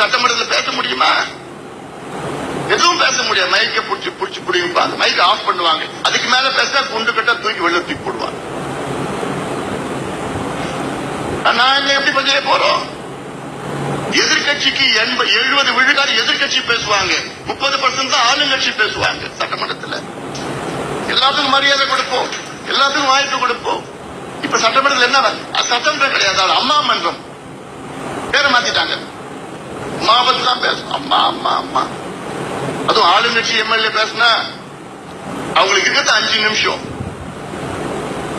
சட்டமன்றத்தில் பேச முடியுமா? எதுவும் பேச முடியாது. மைக்க புடிச்சு புடிச்சு புடிப்பாங்க மைக்க ஆஃப் பண்ணுவாங்க. அதுக்கு மேல பேசினா குண்டு கட்ட தூக்கி வெளில தூக்கி போடுவாங்க. நான் என்ன எப்படி பதிய போறோம்? எதிர்கட்சிக்கு எண்பது எழுபது விழுக்காடு எதிர்கட்சி பேசுவாங்க. முப்பது பர்சன்ட் தான் ஆளுங்கட்சி பேசுவாங்க சட்டமன்றத்தில். எல்லாத்துக்கும் மரியாதை கொடுப்போம். எல்லாத்துக்கும் வாய்ப்பு கொடுப்போம். இப்ப சட்டமன்றத்தில் என்ன சட்டம் சட்டமன்றம் கிடையாது. அம்மா மன்றம். பேரை மாத்திட்டாங்க. அம்மா பத்தி தான் பேசணும் அம்மா அம்மா அம்மா. அதுவும் ஆளுங்கட்சி எம்எல்ஏ பேசினா அவங்களுக்கு இருக்கிறது அஞ்சு நிமிஷம்.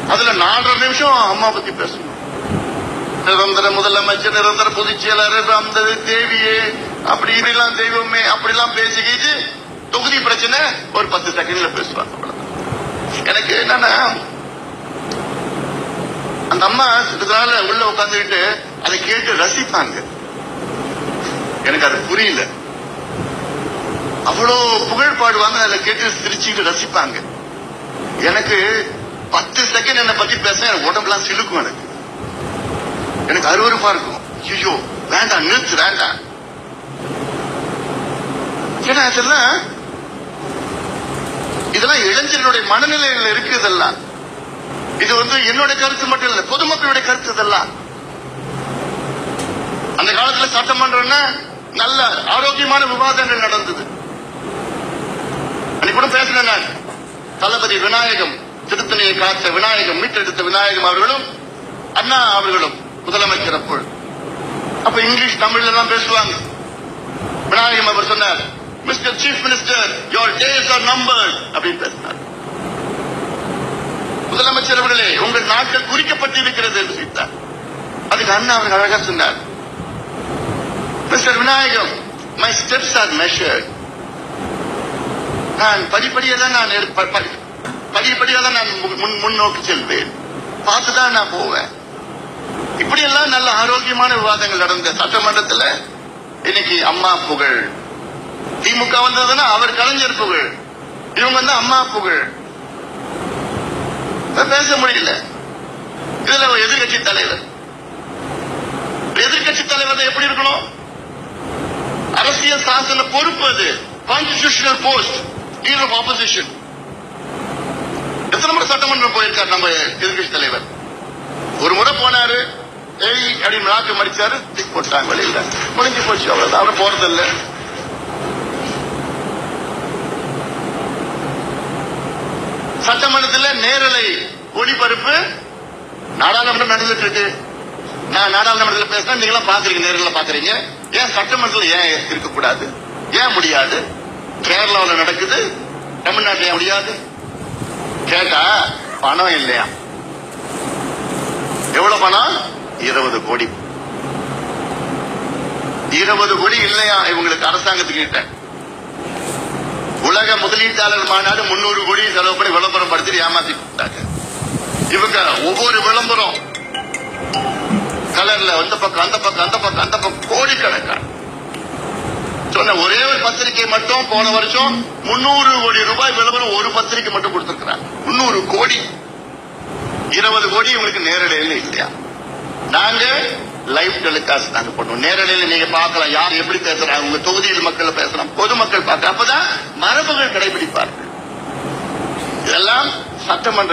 அதுல நாலரை நிமிஷம் அம்மா பத்தி பேசணும். நிரந்தர முதலமைச்சர் நிரந்தர பொதுச் செயலாளர் அந்த தேவியே. அப்படி இப்படிலாம் தெய்வமே அப்படிலாம் பேசிக்கிட்டு தொகுதி பிரச்சனை ஒரு பத்து செகண்ட்ல பேசுவாங்க எனக்கு என்னன்னா அந்த அம்மா சிறிது உள்ள உட்காந்துக்கிட்டு அதை கேட்டு ரசிப்பாங்க. எனக்கு அது புரியல. அவ்வளோ புகழ் பாடுவாங்க அதுல கேட்டு சிரிச்சுட்டு ரசிப்பாங்க. எனக்கு பத்து செகண்ட் என்னை பத்தி பேச எனக்கு உடம்புலாம் சிலுக்கும் எனக்கு. எனக்கு அருவருப்பா இருக்கும். ஐயோ வேண்டாம் நிறுத்து வேண்டாம். ஏன்னா இதெல்லாம் இதெல்லாம் இளைஞர்களுடைய மனநிலையில் இருக்கு இதெல்லாம். இது வந்து என்னோட கருத்து மட்டும் இல்ல பொதுமக்களுடைய கருத்து இதெல்லாம். அந்த காலத்துல சட்டமன்றம்னா நல்ல ஆரோக்கியமான விவாதங்கள் நடந்தது. அன்னைக்கு கூட பேசினேன் நான். தளபதி விநாயகம் திருத்தணியை காத்த விநாயகம் மீட்டெடுத்த விநாயகம் அவர்களும் அண்ணா அவர்களும் முதலமைச்சர் அப்போது அப்ப இங்கிலீஷ் தமிழ்ல தான் பேசுவாங்க. விநாயகம் அவர் சொன்னார் mister chief minister your days are number அப்படின்னு பேசினார். முதலமைச்சர் அவர்களே உங்கள் நாட்கள் குறிக்கப்பட்டிருக்கிறது என்று சொல்லிட்டார் அதுக்கு அண்ணா அவர்கள் அழகா சொன்னார் mister Vinayagam my steps are measured நான் படிப்படியாக தான் நான் எடு- படிப்படியாக தான் நான் மு- முன் முன்னோக்கி செல்வேன். பார்த்து தான் நான் போவேன். இப்படி எல்லாம் நல்ல ஆரோக்கியமான விவாதங்கள் நடந்த சட்டமன்றத்தில் இன்னைக்கு அம்மா புகழ். திமுக வந்ததுன்னா அவர் கலைஞர் புகழ். இவங்க வந்து அம்மா புகழ். பேச முடியல. இதுல எதிர்கட்சி தலைவர். எதிர்கட்சி தலைவர் எப்படி இருக்கணும்? அரசியல் சாசன பொறுப்பு அது. Constitutional post leader of opposition எத்தனை முறை சட்டமன்றம் போயிருக்கார் நம்ம எதிர்கட்சி தலைவர்? ஒரு முறை போனாரு ஏய் அப்படின்னு நாக்கு மடிச்சாரு திக் போட்டாங்க வெளியில முடிஞ்சு போச்சு அவ்வளவுதான். அவரை போறதில்லை. சட்டமன்றத்தில் நேரலை ஒளிபரப்பு நாடாளுமன்றம் நடந்துட்டு இருக்கு. நான் நாடாளுமன்றத்தில் பேசினா நீங்களாம் பாக்குறீங்க நேரில் பாக்குறீங்க ஏன் சட்டமன்றத்தில் ஏன் இருக்கக்கூடாது? ஏன் முடியாது? கேரளாவில் நடக்குது தமிழ்நாட்டில் ஏன் முடியாது? கேட்டா பணம் இல்லையா? எவ்வளவு பணம்? இருபது கோடி. இருபது கோடி இல்லையா? இவங்களுக்கு அரசாங்கத்துக்கு கிட்ட. உலக முதலீட்டாளர் மாநாடு முன்னூறு கோடி செலவு பண்ணி விளம்பரம் படுத்தி ஏமாத்தி கொடுத்தாங்க இவங்க ஒவ்வொரு விளம்பரம் கலர்ல அந்த பக்கம் அந்த பக்கம் அந்த பக்கம் அந்த பக்கம் கோடிக்கணக்கான. சொன்ன ஒரே ஒரு பத்திரிகை மட்டும் போன வருஷம் முன்னூறு கோடி ரூபாய் விளம்பரம் ஒரு பத்திரிகை மட்டும் கொடுத்திருக்கிறாங்க. முன்னூறு கோடி. இருபது கோடி உங்களுக்கு நேரடியில் இல்லையா? நாங்க லைவ் டெலிகாஸ்ட் நாங்க பண்ணுவோம். நேரடியில் நீங்க பார்க்கலாம். யார் எப்படி பேசுறாங்க உங்க தொகுதியில் மக்கள் பேசலாம் பொதுமக்கள் பார்க்கலாம் அப்பதான் மரபுகள் கடைபிடிப்பார்கள். இதெல்லாம் சட்டமன்ற